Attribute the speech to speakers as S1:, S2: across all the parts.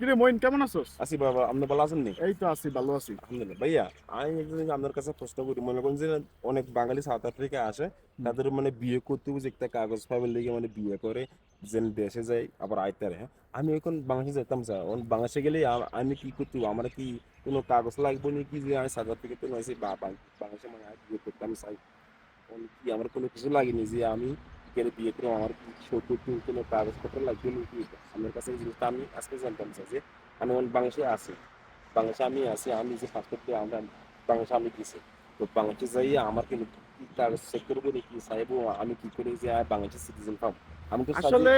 S1: কিরে মইন কেমন আছোস?
S2: আছি বাবা আপনি ভালো আছেন নি?
S1: এই তো আছি ভালো আছি।
S2: আলহামদুলিল্লাহ। ভাইয়া আমি একদিন আপনার কাছে প্রশ্ন করি মনে করেন যে অনেক বাঙালি সাউথ আফ্রিকা আসে তাদের মানে বিয়ে করতে বুঝে একটা কাগজ পাবেন লেগে মানে বিয়ে করে যেন দেশে যায় আবার আইতে হ্যাঁ আমি এখন বাংলাদেশে যেতাম স্যার বাংলাদেশে গেলে আমি কি করতে আমার কি কোনো কাগজ লাগবে নাকি যে আমি সাউথ আফ্রিকাতে নয় বা বাংলাদেশে মানে বিয়ে করতাম চাই কি আমার কোনো কিছু লাগেনি যে আমি গেলে বিয়ে করে আমার সত্য কোনো কাগজপত্র লাগবে নাকি আমার কাছে এই জিনিসটা আমি আজকে জানতাম যে আমি এখন বাংলাদেশে আছি বাংলাদেশে আমি আছি আমি যে পাসপোর্ট দিয়ে আমরা বাংলাদেশে আমি দিছি তো বাংলাদেশে যাই আমার কিন্তু কাগজ চেক করব নাকি সাহেব আমি কি করে যে বাংলাদেশের সিটিজেন পাবো আমি তো
S1: আসলে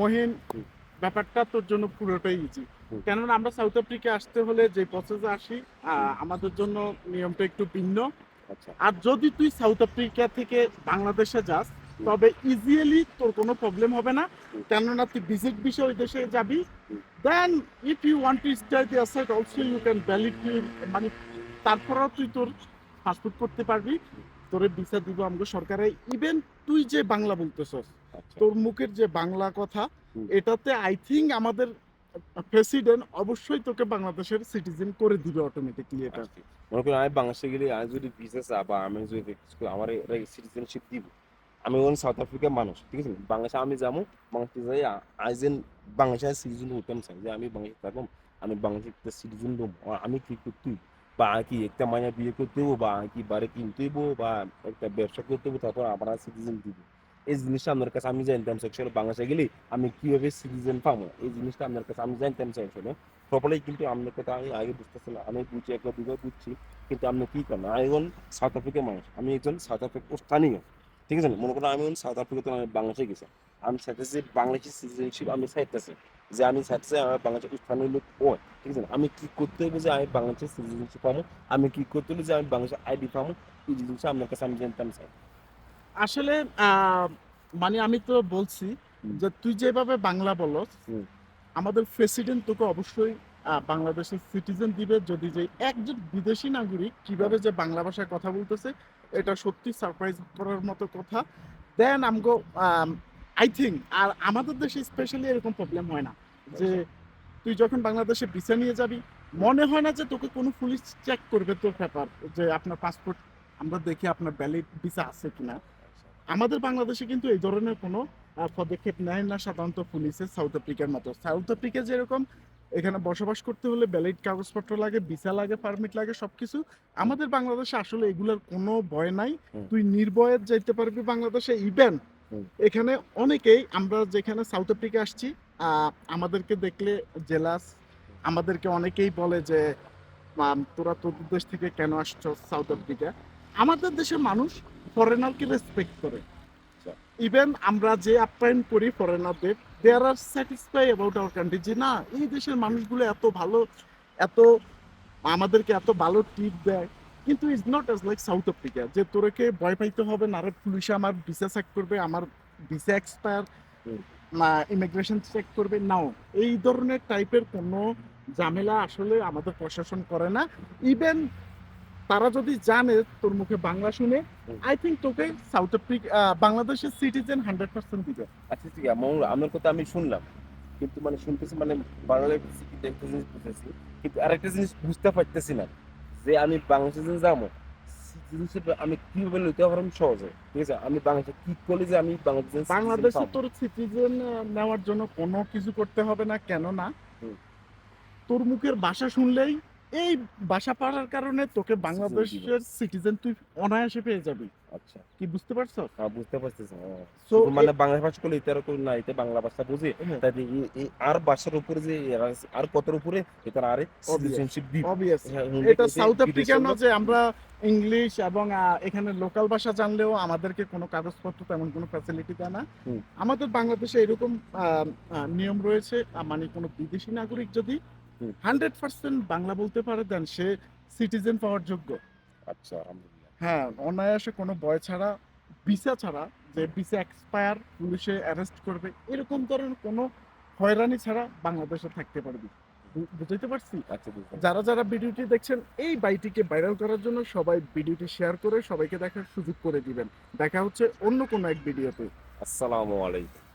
S1: মহিন ব্যাপারটা তোর জন্য পুরোটাই ইজি কেননা আমরা সাউথ আফ্রিকা আসতে হলে যে প্রসেসে আসি আমাদের জন্য নিয়মটা একটু ভিন্ন।
S2: আচ্ছা।
S1: আর যদি তুই সাউথ আফ্রিকা থেকে বাংলাদেশে যাস তবে ইজিলি তোর কোনো প্রবলেম হবে না। কেননা তুই ভিজিট বিষয় ওই দেশে যাবি। Then if you want to stay there side also you can valid মানে তারপরেও তুই তোর পাসপোর্ট করতে পারবি। তোর ভিসা দিব আমাকে সরকারে। ইভেন তুই যে বাংলা বলতেছস
S2: আচ্ছা।
S1: তোর মুখের যে বাংলা কথা এটাতে আই থিঙ্ক আমাদের প্রেসিডেন্ট অবশ্যই তোকে বাংলাদেশের সিটিজেন করে দিবে অটোমেটিকলি এটা।
S2: আচ্ছা। মনে করেন আমি বাংলাদেশে গেলে আমি যদি ভিসা চা বা আমি যদি করি, আমার সিটিজেনশিপ দিব। আমি এখন সাউথ আফ্রিকার মানুষ, ঠিক আছে? বাংলাদেশে আমি যাব, বাংলাদেশে যাই এন বাংলাদেশের সিটিজেন হতাম চাই যে আমি বাংলাদেশে থাকব, আমি বাংলাদেশের সিটিজেন হব, আর আমি কি করতে? বা কি একটা মায়া বিয়ে করতে হব, বা কি বাড়ি কিনতে হইব, বা একটা ব্যবসা করতে হব, তারপর আমার সিটিজেন দিব। এই জিনিসটা আপনার কাছে আমি জানতাম চাই আসলে বাংলাদেশে গেলে আমি কীভাবে সিটিজেন পাবো? এই জিনিসটা আপনার কাছে আমি জানতাম চাই আসলে প্রপারলি কিন্তু আপনার কথা আমি আগে বুঝতেছিলাম আমি বুঝছি একবার দুবার বুঝছি, কিন্তু আপনি কি করেন? আমি এখন সাউথ আফ্রিকার মানুষ, আমি একজন সাউথ আফ্রিকা স্থানীয়। ঠিক আছে মনে করেন আমি সাউথ আফ্রিকাতে আমি বাংলাদেশে গেছি। আমি চাইতেছি বাংলাদেশের সিটিজেনশিপ আমি চাইতেছি যে আমি চাইতেছি আমার বাংলাদেশের স্থানীয় লোক ও ঠিক আছে আমি কি করতে হবে যে আমি বাংলাদেশের সিটিজেনশিপ পাবো? আমি কি করতে হলে যে আমি বাংলাদেশের আইডি পাবো? এই জিনিসটা আপনার কাছে আমি জানতাম চাই।
S1: আসলে মানে আমি তো বলছি যে তুই যেভাবে বাংলা বলস আমাদের প্রেসিডেন্ট তোকে অবশ্যই বাংলাদেশের সিটিজেন দিবে। যদি যে একজন বিদেশি নাগরিক কীভাবে যে বাংলা ভাষায় কথা বলতেছে এটা সত্যি সারপ্রাইজ করার মতো কথা। দেন আমগো আই থিঙ্ক আর আমাদের দেশে স্পেশালি এরকম প্রবলেম হয় না। যে তুই যখন বাংলাদেশে ভিসা নিয়ে যাবি, মনে হয় না যে তোকে কোনো পুলিশ চেক করবে তোর ব্যাপার, যে আপনার পাসপোর্ট আমরা দেখি আপনার ভ্যালিড ভিসা আছে কিনা। আমাদের বাংলাদেশে কিন্তু এই ধরনের কোনো পদক্ষেপ নেয় না সাধারণত পুলিশের সাউথ আফ্রিকার মতো। সাউথ আফ্রিকা যেরকম এখানে বসবাস করতে হলে ব্যালিড কাগজপত্র লাগে ভিসা লাগে পারমিট লাগে সবকিছু। আমাদের বাংলাদেশে আসলে এগুলোর কোনো ভয় নাই। তুই নির্ভয়ে যাইতে পারবি বাংলাদেশে ইভেন এখানে অনেকেই আমরা যেখানে সাউথ আফ্রিকা আসছি আহ, আমাদেরকে দেখলে জেলাস আমাদেরকে অনেকেই বলে যে তোরা তোদের দেশ থেকে কেন আসছো সাউথ আফ্রিকা আমাদের দেশের মানুষ ফরেনারকে রেসপেক্ট করে। ইভেন আমরা যে আপ্যায়ন করি ফরেনারদের they are satisfy about our country যে না এই দেশের মানুষগুলো এত ভালো এত আমাদেরকে এত ভালো টিপ দেয়। কিন্তু is not as like South Africa যে তোরকে ভয় পাইতে হবে না পুলিশে আমার ভিসা চেক করবে আমার ভিসা এক্সপায়ার ইমিগ্রেশন চেক করবে। নাও এই ধরনের টাইপের কোনো ঝামেলা আসলে আমাদের প্রশাসন করে না। ইভেন তারা যদি জানে তোর মুখে বাংলা শুনে আই থিঙ্ক তোকে সাউথ আফ্রিকা বাংলাদেশের সিটিজেন হান্ড্রেড পার্সেন্ট দিবে।
S2: আচ্ছা ঠিক আছে আমার- কথা আমি শুনলাম। কিন্তু মানে শুনতেছি মানে কিন্তু একটা জিনিস বুঝতেছি। কিন্তু আরেকটা জিনিস বুঝতে পারতেছি না যে আমি বাংলাদেশে যাব সিটিজেনশিপ আমি কীভাবে লইতে পারলাম সহজে ঠিক আছে আমি বাংলাদেশে কি করলে যে আমি বাংলাদেশে
S1: বাংলাদেশে তোর সিটিজেন নেওয়ার জন্য কোনো কিছু করতে হবে না কেন না তোর মুখের ভাষা শুনলেই এই ভাষা পারার কারণে তোকে বাংলাদেশের সিটিজেন তুই অনায়াসে পেয়ে যাবি।
S2: আচ্ছা।
S1: কি বুঝতে পারছ?
S2: হ্যাঁ বুঝতে পারতেছি হ্যাঁ।
S1: So,
S2: শুধু মানে বাংলা ভাষা করলে এটা করি না এটা বাংলা ভাষা বুঝি।
S1: হ্যাঁ।
S2: তাই এই- আর ভাষার উপরে যে আর কতর উপরে এটা আরে সিটিজেনশিপ দিব।
S1: অবভিয়াস
S2: হ্যাঁ,
S1: এটা সাউথ
S2: বিদেশের
S1: আফ্রিকানো যে আমরা ইংলিশ এবং এখানে লোকাল ভাষা জানলেও আমাদেরকে কোনো কাগজপত্র তেমন কোনো ফ্যাসিলিটি দেয় না। আমাদের বাংলাদেশে এরকম নিয়ম রয়েছে। মানে কোনো বিদেশি নাগরিক যদি। হান্ড্রেড পার্সেন্ট বাংলা বলতে পারে দেন সে সিটিজেন পাওয়ার যোগ্য।
S2: আচ্ছা আলহামদুলিল্লাহ।
S1: হ্যাঁ অনায়াসে কোনো ভয় ছাড়া ভিসা ছাড়া যে ভিসা এক্সপায়ার পুলিশে অ্যারেস্ট করবে এরকম ধরনের কোনো হয়রানি ছাড়া বাংলাদেশে থাকতে পারবি। বু- বুঝাইতে পারছি?
S2: আচ্ছা
S1: যারা যারা ভিডিওটি দেখছেন এই বাইটিকে ভাইরাল করার জন্য সবাই ভিডিওটি শেয়ার করে সবাইকে দেখার সুযোগ করে দিবেন। দেখা হচ্ছে অন্য কোনো এক ভিডিওতে।
S2: আসসালামু আলাইকুম।